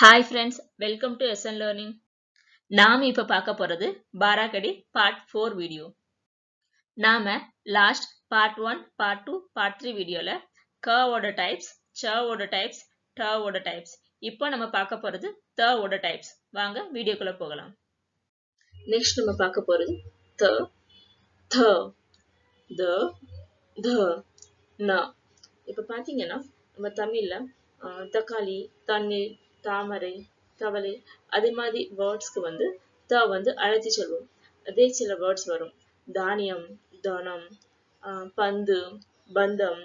Hi friends welcome to SN learning நாம் இப்போ பார்க்க போகிறது பாராக்கடி பார்ட் ஃபோர் வீடியோ நாம last part one part two part three வீடியோவில் கவோட டைப்ஸ் சவோட டைப்ஸ் டவோட டைப்ஸ் இப்போ நம்ம பார்க்க போகிறது தவோட டைப்ஸ் வாங்க வீடியோக்குள்ளே போகலாம். நெக்ஸ்ட் நம்ம பார்க்க போகிறது த த த த ந. இப்போ பார்த்தீங்கன்னா நம்ம தமிழில் தக்காளி தண்ணீர் தாமரை தவளை அதே மாதிரி வேர்ட்ஸ்க்கு வந்து த வந்து அழைத்து சொல்வோம். அதே சில வேர்ட்ஸ் வரும். தானியம் தனம் பந்து பந்தம்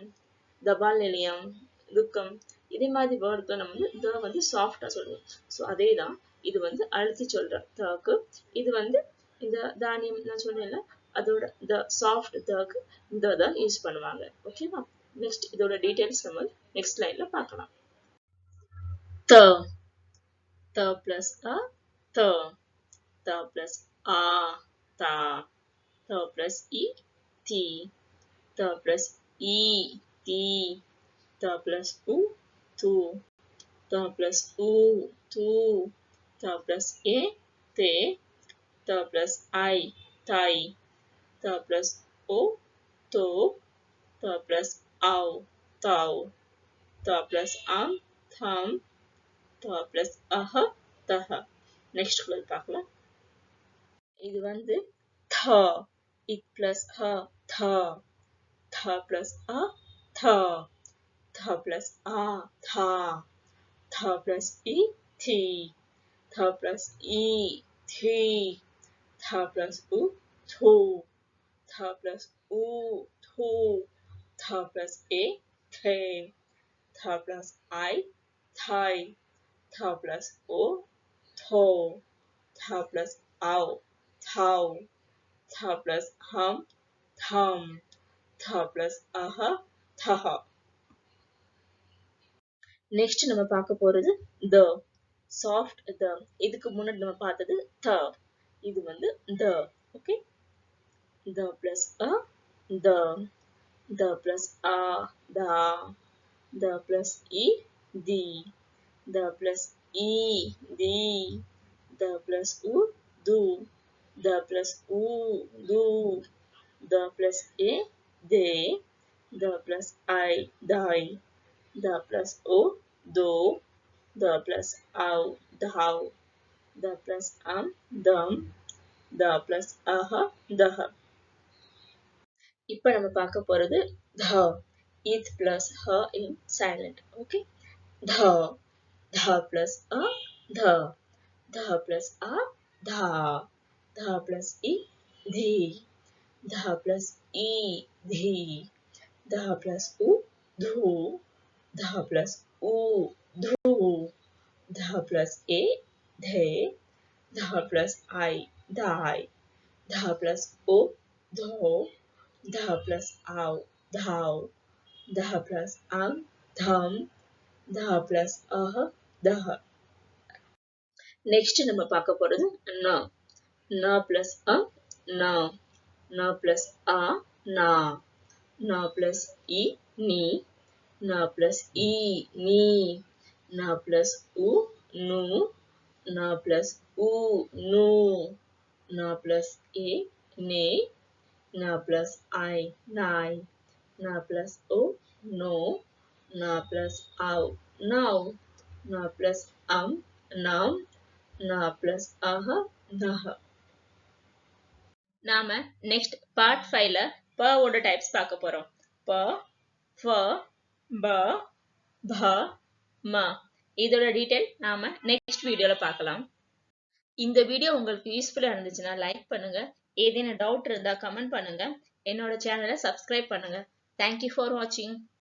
தபால் நிலையம் துக்கம். இதே மாதிரி வேர்டுக்கு நம்ம வந்து த வந்து சாஃப்டாக சொல்லுவோம் ஸோ அதே தான். இது வந்து அழுத்தி சொல்ற தக்கு. இது வந்து இந்த தானியம் நான் சொன்னேன்ல அதோட த சாஃப்ட் தக்கு இந்த தான் யூஸ் பண்ணுவாங்க. ஓகேவா நெக்ஸ்ட் இதோட டீட்டெயில்ஸ் நம்ம நெக்ஸ்ட் லைன்ல பார்க்கலாம். T, T plus A, T, T plus a ta the plus E, T, T plus E, T, T plus u tu the plus u tu the plus E, T, T plus i tai the plus o to the plus au tau the plus am tham the plus அஹ தஹ next குரல் பார்க்கலாம் இது வந்து த இக் plus ஹ த த plus அ த த பிளஸ் ஆ தா த பிளஸ் இ தி த பிளஸ் இ தி த பிளஸ் உ து த பிளஸ் உ து த plus A they the plus I thai tau plus o tau, tau plus au, tau, tau plus hum thum tau plus aha taha. Next நம்ம பார்க்க போறது த சாஃப்ட் த இதுக்கு முன்னாடி நம்ம பார்த்தது த. இது வந்து த ஓகே த பிளஸ் அ த. த பிளஸ் ஆ தா. த பிளஸ் இ தி the plus e the the plus u do the plus u do the plus a they the plus i die the plus o do the plus ow thou the plus am dum the plus aha dah இப்போ நம்ம பார்க்க போறது த இத் plus ஹ இன் silent okay the Dha plus a, dha. Dha plus a, dha. Dha plus e dhi. Dha plus e dhi. Dha plus u, dhu. Dha plus u, dhu. Dha plus a, dhe. Dha plus i, dai. Dha plus o, dho. Dha plus au, dhau. Dha plus ang, dham. Dha plus ah, தஹ next நம்ம பார்க்க போறது ந ந plus அ ந ந plus ஆ நா ந plus இ நீ ந பிளஸ் இ நீ ந பிளஸ் உ நு ந பிளஸ் உ நு ந பிளஸ் ஏ நே ந பிளஸ் ஐ நாய் ந பிளஸ் ஓ நோ ந plus AU now na plus am நாம் na plus ah, அஹ, நஹ. நாம நெக்ஸ்ட் பார்ட் ஃபைவ்ல ப ஓட டைப்ஸ் பார்க்க போறோம். ப ஃப ப ப ம. இதோட டீடைல் நாம நெக்ஸ்ட் வீடியோல பார்க்கலாம். இந்த வீடியோ உங்களுக்கு யூஸ்ஃபுல்லா இருந்துச்சுன்னா லைக் பண்ணுங்க. ஏதேனும் டவுட் இருந்தா கமெண்ட் பண்ணுங்க. என்னோட சேனலை சப்ஸ்கிரைப் பண்ணுங்க. தேங்க்யூ ஃபார் வாட்சிங்